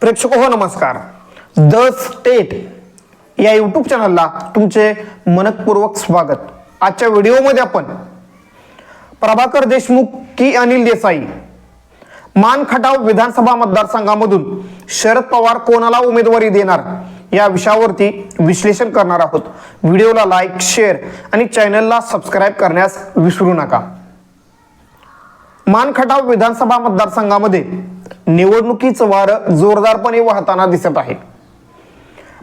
प्रेक्षक हो नमस्कार. द स्टेट या यूट्यूब चॅनलला तुमचे मनपूर्वक स्वागत. आजच्या व्हिडिओमध्ये आपण प्रभाकर देशमुख की अनिल देसाई मान खटाव विधानसभा मतदारसंघामधून शरद पवार कोणाला उमेदवारी देणार या विषयावरती विश्लेषण करणार आहोत. व्हिडिओला लाईक शेअर आणि चॅनलला सबस्क्राईब करण्यास विसरू नका. मानखटाव विधानसभा मतदारसंघामध्ये निवडणुकीचं वारं जोरदारपणे वाहताना दिसत आहे.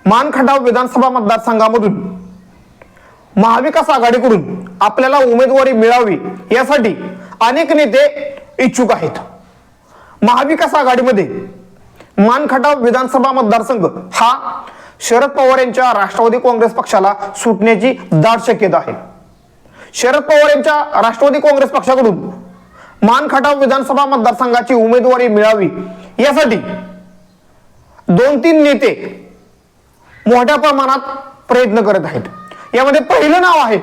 मानखटाव विधानसभा मतदारसंघामधून महाविकास आघाडीकडून आपल्याला उमेदवारी मिळावी यासाठी अनेक नेते इच्छुक आहेत. महाविकास आघाडीमध्ये मानखटाव विधानसभा मतदारसंघ हा शरद पवार यांच्या राष्ट्रवादी काँग्रेस पक्षाला सुटण्याची दाट शक्यता आहे. शरद पवार यांच्या राष्ट्रवादी काँग्रेस पक्षाकडून मानखटाव विधानसभा मतदारसंघाची उमेदवारी मिळावी. यासाठी दोन तीन नेते मोठ्या प्रमाणात प्रयत्न करत आहेत. यामध्ये पहिलं नाव आहे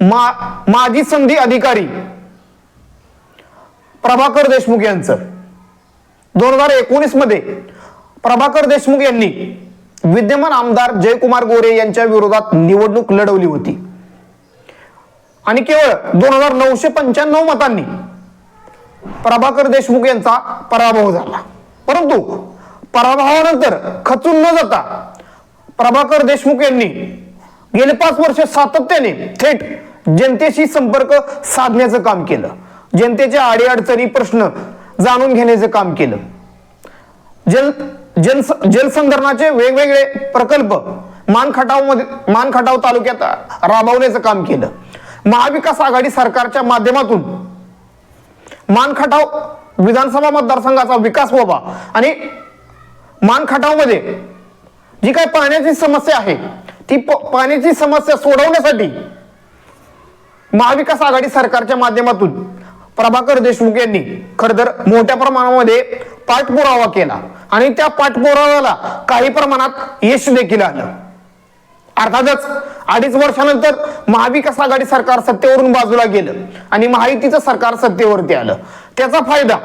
मा माजी संधी अधिकारी प्रभाकर देशमुख यांचं. दोन हजार एकोणीसमध्ये प्रभाकर देशमुख यांनी विद्यमान आमदार जयकुमार गोरे यांच्या विरोधात निवडणूक लढवली होती. आणि केवळ दोन हजार नऊशे पंच्याण्णव मतांनी प्रभाकर देशमुख यांचा पराभव झाला. परंतु पराभवानंतर खचून न जाता प्रभाकर देशमुख यांनी गेले पाच वर्ष सातत्याने थेट जनतेशी संपर्क साधण्याचं काम केलं. जनतेच्या आडीअडचणी प्रश्न जाणून घेण्याचं काम केलं. जल जल जलसंधारणाचे वेगवेगळे प्रकल्प मानखटावमध्ये मानखटाव तालुक्यात राबवण्याचं काम केलं. महाविकास आघाडी सरकारच्या माध्यमातून मानखटाव विधानसभा मतदारसंघाचा विकास व्हावा. आणि मानखटावमध्ये जी काही पाण्याची समस्या आहे ती प- पाण्याची समस्या सोडवण्यासाठी महाविकास आघाडी सरकारच्या माध्यमातून प्रभाकर देशमुख यांनी खर तर मोठ्या प्रमाणामध्ये पाठपुरावा केला. आणि त्या पाठपुराव्याला काही प्रमाणात यश देखील आलं. अर्थातच अडीच वर्षानंतर महाविकास आघाडी सरकार सत्तेवरून बाजूला गेलं आणि महायुतीचं सरकार सत्तेवरती आलं. त्याचा फायदा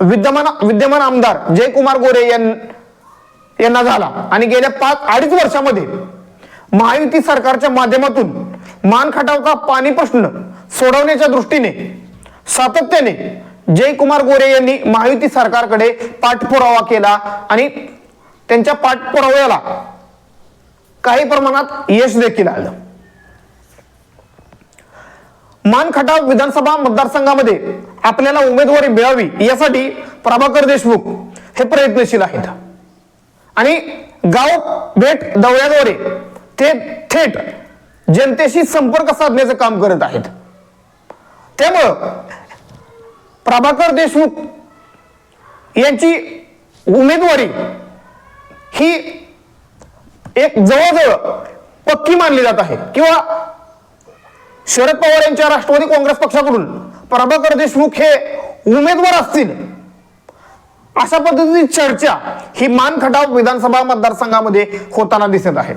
विद्यमान विद्यमान आमदार जयकुमार गोरे यांना झाला. आणि गेल्या पाच अडीच वर्षामध्ये महायुती सरकारच्या माध्यमातून मानखटावचा पाणी प्रश्न सोडवण्याच्या दृष्टीने सातत्याने जयकुमार गोरे यांनी महायुती सरकारकडे पाठपुरावा केला आणि त्यांच्या पाठपुराव्याला काही प्रमाणात यश देखील आलं. मानखटाव विधानसभा मतदारसंघामध्ये आपल्याला उमेदवारी मिळावी यासाठी प्रभाकर देशमुख हे प्रयत्नशील आहेत. आणि गाव भेट दौऱ्याद्वारे ते थेट जनतेशी संपर्क साधण्याचं काम करत आहेत. त्यामुळं प्रभाकर देशमुख यांची उमेदवारी ही एक जवळजवळ पक्की मानली जात आहे. किंवा शरद पवार यांच्या राष्ट्रवादी काँग्रेस पक्षाकडून प्रभाकर देशमुख हे उमेदवार असतील अशा पद्धतीची चर्चा ही मानखटाव विधानसभा मतदारसंघामध्ये होताना दिसत आहे.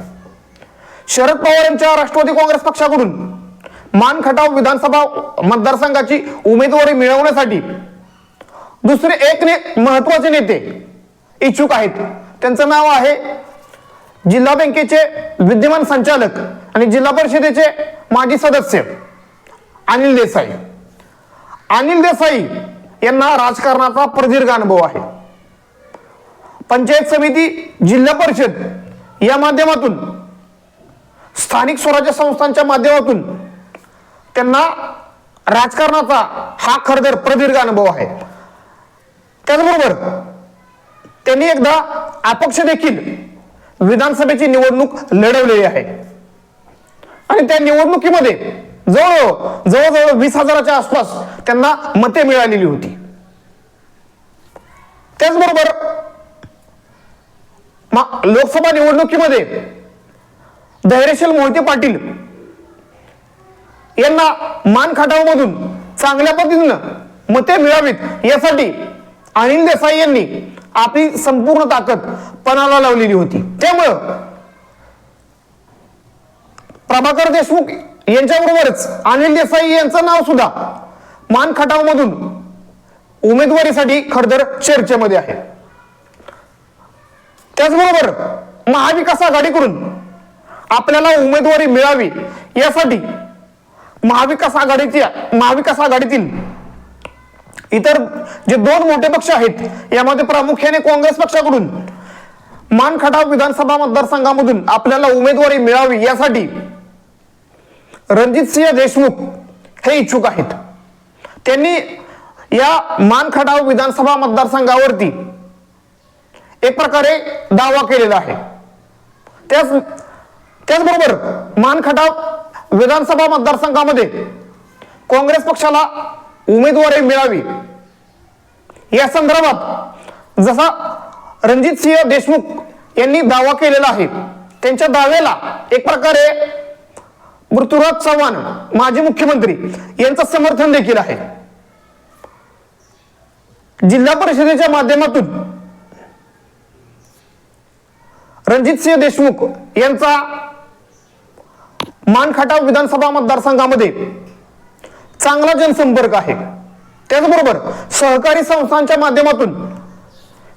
शरद पवार यांच्या राष्ट्रवादी काँग्रेस पक्षाकडून मानखटाव विधानसभा मतदारसंघाची उमेदवारी मिळवण्यासाठी दुसरे एक ने महत्त्वाचे नेते इच्छुक आहेत. त्यांचं नाव आहे जिल्हा बँकेचे विद्यमान संचालक आणि जिल्हा परिषदेचे माजी सदस्य अनिल देसाई. अनिल देसाई यांना राजकारणाचा प्रदीर्घ अनुभव आहे. पंचायत समिती जिल्हा परिषद या माध्यमातून स्थानिक स्वराज्य संस्थांच्या माध्यमातून त्यांना राजकारणाचा हा खरदर प्रदीर्घ अनुभव आहे. त्याचबरोबर त्यांनी एकदा अपक्ष देखील विधानसभेची निवडणूक लढवलेली आहे. आणि त्या निवडणुकीमध्ये जवळ जवळजवळ वीस हजाराच्या आसपास त्यांना मते मिळालेली होती. त्याचबरोबर लोकसभा निवडणुकीमध्ये धैर्यशील मोहिते पाटील यांना मान खटावमधून चांगल्या पद्धतीनं मते मिळावीत यासाठी अनिल देसाई यांनी आपली संपूर्ण ताकद पणाला लावलेली होती. त्यामुळं प्रभाकर देशमुख यांच्याबरोबरच अनिल देसाई यांचं नाव सुद्धा मानखटाव मधून उमेदवारीसाठी खरदर चर्चेमध्ये आहे. त्याचबरोबर महाविकास आघाडीकडून आपल्याला उमेदवारी मिळावी यासाठी महाविकास आघाडीच्या महाविकास आघाडीतील इतर जे दोन मोठे पक्ष आहेत यामध्ये प्रामुख्याने काँग्रेस पक्षाकडून मानखटाव विधानसभा मतदारसंघामधून आपल्याला उमेदवारी मिळावी यासाठी रणजित सिंह देशमुख हे इच्छुक आहेत. त्यांनी या मानखटाव विधानसभा मतदारसंघावरती एक प्रकारे दावा केलेला आहे. त्याच त्याचबरोबर मानखटाव विधानसभा मतदारसंघामध्ये काँग्रेस पक्षाला उमेदवारी मिळावी. या संदर्भात जसा रणजित सिंह देशमुख यांनी दावा केलेला आहे त्यांच्या दाव्याला एक प्रकारे पृथ्वीराज चव्हाण माजी मुख्यमंत्री यांचं समर्थन देखील आहे. जिल्हा परिषदेच्या माध्यमातून रणजित सिंह देशमुख यांचा मानखाटा विधानसभा मतदारसंघामध्ये चांगला जनसंपर्क आहे. त्याचबरोबर सहकारी संस्थांच्या माध्यमातून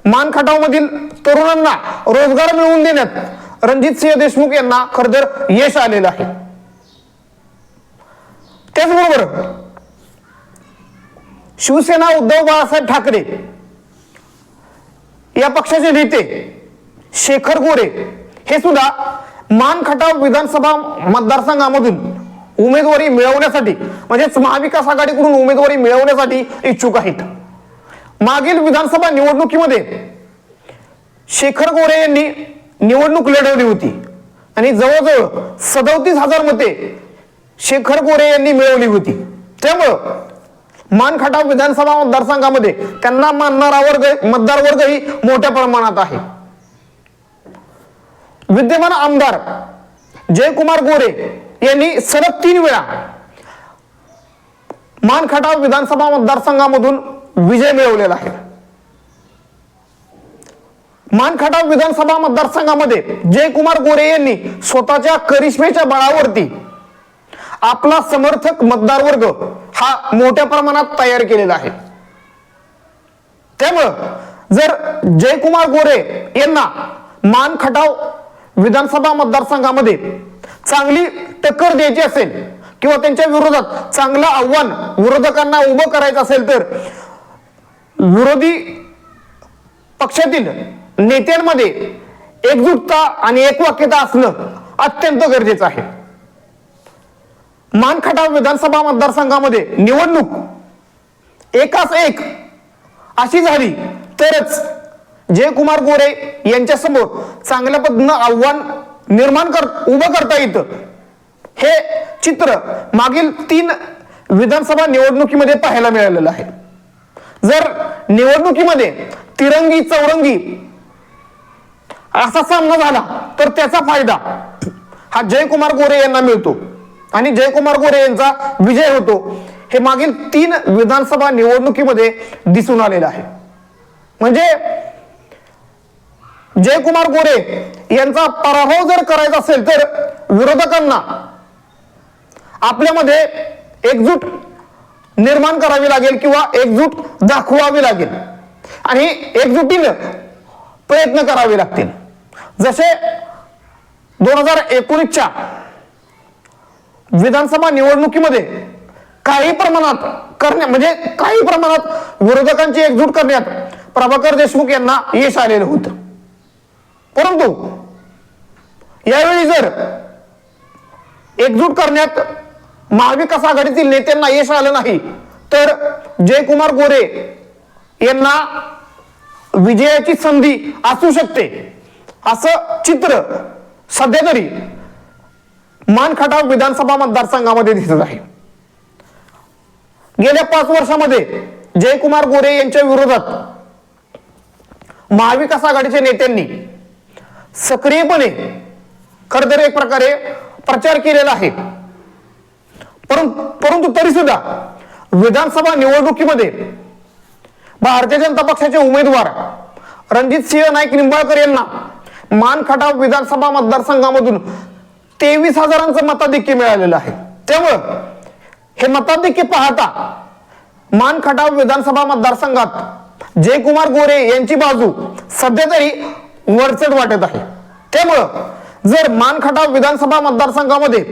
मानखटावमधील तरुणांना रोजगार मिळवून देण्यात रणजित सिंह देशमुख यांना खरतर यश आलेलं आहे. त्याचबरोबर शिवसेना उद्धव बाळासाहेब ठाकरे या पक्षाचे नेते शेखर गोरे हे सुद्धा मानखटाव विधानसभा मतदारसंघामधून उमेदवारी मिळवण्यासाठी म्हणजेच महाविकास आघाडीकडून उमेदवारी मिळवण्यासाठी इच्छुक आहेत. मागील विधानसभा निवडणुकीमध्ये शेखर गोरे यांनी निवडणूक लढवली होती. आणि जवळजवळ सदोतीस हजार मते शेखर गोरे यांनी मिळवली होती. त्यामुळं मानखटाव विधानसभा मतदारसंघामध्ये त्यांना मानणारा वर्ग मतदार वर्गही मोठ्या प्रमाणात आहे. विद्यमान आमदार जयकुमार गोरे यांनी सलग तीन वेळा मानखटाव विधानसभा मतदारसंघामधून विजय मिळवलेला आहे. मानखटाव विधानसभा मतदारसंघामध्ये जयकुमार गोरे यांनी स्वतःच्या करिश्मेच्या बळावरती आपला समर्थक मतदार वर्ग हा मोठ्या प्रमाणात तयार केलेला आहे. त्यामुळं जर जयकुमार गोरे यांना मानखटाव विधानसभा मतदारसंघामध्ये चांगली टक्कर द्यायची असेल किंवा त्यांच्या विरोधात चांगलं आव्हान विरोधकांना उभं करायचं असेल तर विरोधी पक्षातील नेत्यांमध्ये एकजुटता आणि एकवाक्यता असणं अत्यंत गरजेचं आहे. मानखटाव विधानसभा मतदारसंघामध्ये निवडणूक एकाच एक अशी झाली तरच जयकुमार गोरे यांच्यासमोर चांगल्या पद्धतीनं आव्हान निर्माण कर उभं करता येतं. हे चित्र मागील तीन विधानसभा निवडणुकीमध्ये पाहायला मिळालेलं आहे. जर निवडणुकीमध्ये तिरंगी चौरंगी असा सामना झाला तर त्याचा फायदा हा जयकुमार गोरे यांना मिळतो. आणि जयकुमार गोरे यांचा विजय होतो हे मागील तीन विधानसभा निवडणुकीमध्ये दिसून आलेलं आहे. म्हणजे जयकुमार गोरे यांचा पराभव जर करायचा असेल तर विरोधकांना आपल्यामध्ये एकजूट निर्माण करावी लागेल किंवा एकजूट दाखवावी लागेल. आणि एकजुटीनं प्रयत्न करावे लागतील. जसे दोन हजार एकोणीसच्या विधानसभा निवडणुकीमध्ये काही प्रमाणात करण्या म्हणजे काही प्रमाणात विरोधकांची एकजूट करण्यात प्रभाकर देशमुख यांना यश आलेलं होतं. परंतु यावेळी जर एकजूट करण्यात महाविकास आघाडीतील नेत्यांना यश आलं नाही. तर जयकुमार गोरे यांना विजयाची संधी असू शकते. असं चित्र सध्या तरी मानखटाव विधानसभा मतदारसंघामध्ये दिसत आहे. गेल्या पाच वर्षामध्ये जयकुमार गोरे यांच्या विरोधात महाविकास आघाडीच्या नेत्यांनी सक्रियपणे खर तर एक प्रकारे प्रचार केलेला आहे. परंतु परंतु तरी सुद्धा विधानसभा निवडणुकीमध्ये भारतीय जनता पक्षाचे उमेदवार रणजित सिंह नाईक निंबाळकर यांना मानखटाव विधानसभा मतदारसंघामधून तेवीस हजारांचं मताधिक्य मिळालेलं आहे. त्यामुळं हे मताधिक्य पाहता मानखटाव विधानसभा मतदारसंघात जयकुमार गोरे यांची बाजू सध्या तरी वरचढ वाटत आहे. त्यामुळं जर मानखटाव विधानसभा मतदारसंघामध्ये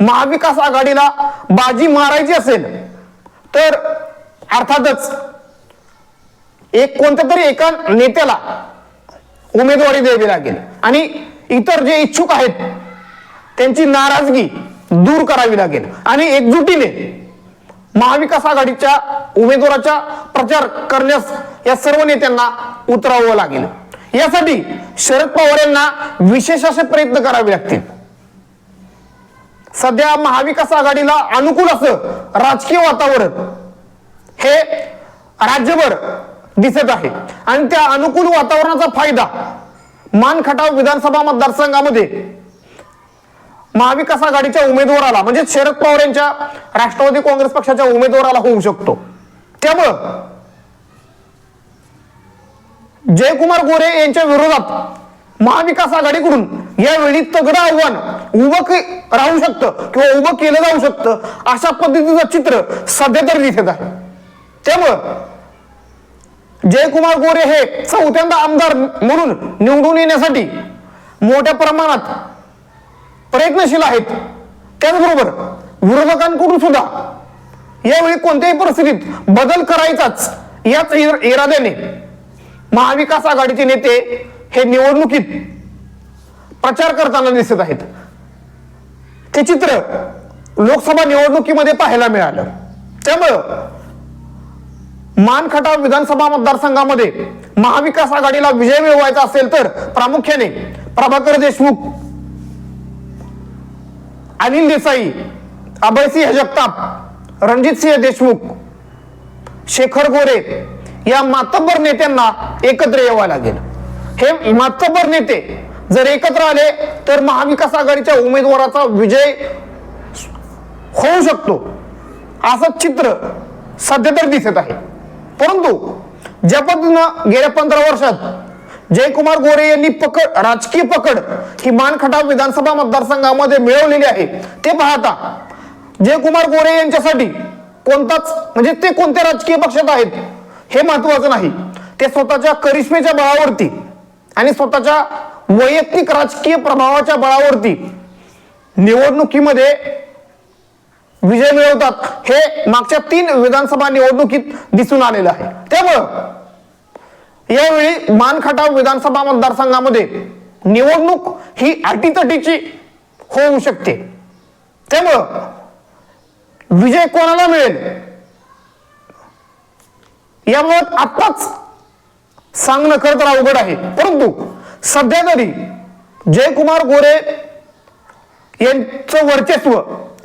महाविकास आघाडीला बाजी मारायची असेल तर अर्थातच एक कोणत्या तरी एका नेत्याला उमेदवारी द्यावी लागेल. आणि इतर जे इच्छुक आहेत त्यांची नाराजगी दूर करावी लागेल. आणि एकजुटीने महाविकास आघाडीच्या उमेदवाराचा प्रचार करण्यास या सर्व नेत्यांना उतरावं लागेल. यासाठी शरद पवार यांना विशेष असे प्रयत्न करावे लागतील. सध्या महाविकास आघाडीला अनुकूल असं राजकीय वातावरण हे राज्यभर दिसत आहे. आणि त्या अनुकूल वातावरणाचा फायदा मानखटाव विधानसभा मतदारसंघामध्ये महाविकास आघाडीच्या उमेदवाराला म्हणजे शरद पवार यांच्या राष्ट्रवादी काँग्रेस पक्षाच्या उमेदवाराला होऊ शकतो. त्यामुळं जयकुमार गोरे यांच्या विरोधात महाविकास आघाडीकडून यावेळी तगडं आव्हान उभं के- राहू शकतं किंवा उभं केलं जाऊ शकतं अशा पद्धतीचं चित्र सध्या तर दिसत आहे. त्यामुळं जयकुमार गोरे हे चौथ्यांदा आमदार म्हणून निवडून येण्यासाठी मोठ्या प्रमाणात प्रयत्नशील आहेत. त्याचबरोबर विरोधकांकडून सुद्धा यावेळी कोणत्याही परिस्थितीत बदल करायचाच याच इराद्याने महाविकास आघाडीचे नेते हे निवडणुकीत प्रचार करताना दिसत आहेत. ते चित्र लोकसभा निवडणुकीमध्ये पाहायला मिळालं. त्यामुळं मानखटाव विधानसभा मतदारसंघामध्ये महाविकास आघाडीला विजय मिळवायचा असेल तर प्रामुख्याने प्रभाकर देशमुख अनिल देसाई अभयसिंह जगताप रणजितसिंह देशमुख शेखर गोरे या मातब्बर नेत्यांना एकत्र यावं लागेल. हे मातब्बर नेते जर एकत्र आले तर महाविकास आघाडीच्या उमेदवाराचा विजय होऊ शकतो. असं चित्र सध्या तर दिसत आहे. परंतु ज्या पद्धतीनं गेल्या पंधरा वर्षात जयकुमार गोरे यांनी पकड राजकीय पकड ही मानखटाव विधानसभा मतदारसंघामध्ये मिळवलेली आहे ते पाहता जयकुमार गोरे यांच्यासाठी कोणताच म्हणजे ते कोणत्या राजकीय पक्षात आहेत हे महत्वाचं नाही. ते स्वतःच्या करिश्मेच्या बळावरती आणि स्वतःच्या वैयक्तिक राजकीय प्रभावाच्या बळावरती निवडणुकीमध्ये विजय मिळवतात हे मागच्या तीन विधानसभा निवडणुकीत दिसून आलेलं आहे. त्यामुळं यावेळी मानखटाव विधानसभा मतदारसंघामध्ये निवडणूक ही अटीतटीची होऊ शकते. त्यामुळं विजय कोणाला मिळेल? याबाबत आत्ताच सांगणं खरं तर अवघड आहे. परंतु सध्या तरी जयकुमार गोरे यांचं वर्चस्व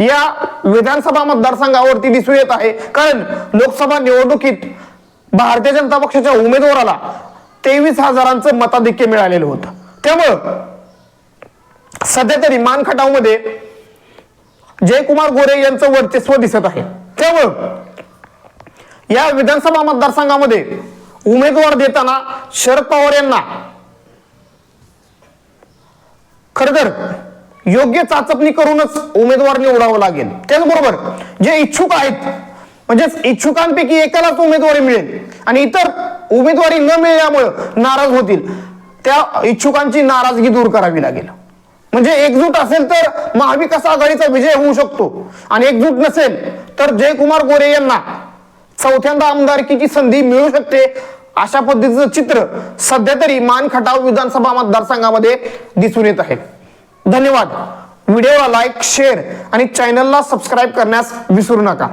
या विधानसभा मतदारसंघावरती दिसून येत आहे. कारण लोकसभा निवडणुकीत भारतीय जनता पक्षाच्या उमेदवाराला तेवीस हजारांचं मताधिक्य मिळालेलं होतं. त्यामुळं सध्या तरी मानखटावमध्ये जयकुमार गोरे यांचं वर्चस्व दिसत आहे. त्यामुळं या विधानसभा मतदारसंघामध्ये उमेदवार देताना शरद पवार यांना तर योग्य चाचपणी करूनच उमेदवार निवडावं लागेल. त्याचबरोबर जे इच्छुक आहेत म्हणजेच इच्छुकांपैकी एकालाच उमेदवारी मिळेल आणि इतर उमेदवारी न मिळाल्यामुळं नाराज होतील. त्या इच्छुकांची नाराजगी दूर करावी लागेल. म्हणजे एकजूट असेल तर महाविकास आघाडीचा विजय होऊ शकतो. आणि एकजूट नसेल तर जयकुमार गोरे यांना चौथ्यांदा आमदारकीची संधी मिळू शकते. अशा पद्धतीचं चित्र सध्या तरी मानखटाव विधानसभा मतदारसंघामध्ये दिसून येत आहे. धन्यवाद. व्हिडिओला लाईक शेअर आणि चॅनलला सबस्क्राईब करण्यास विसरू नका.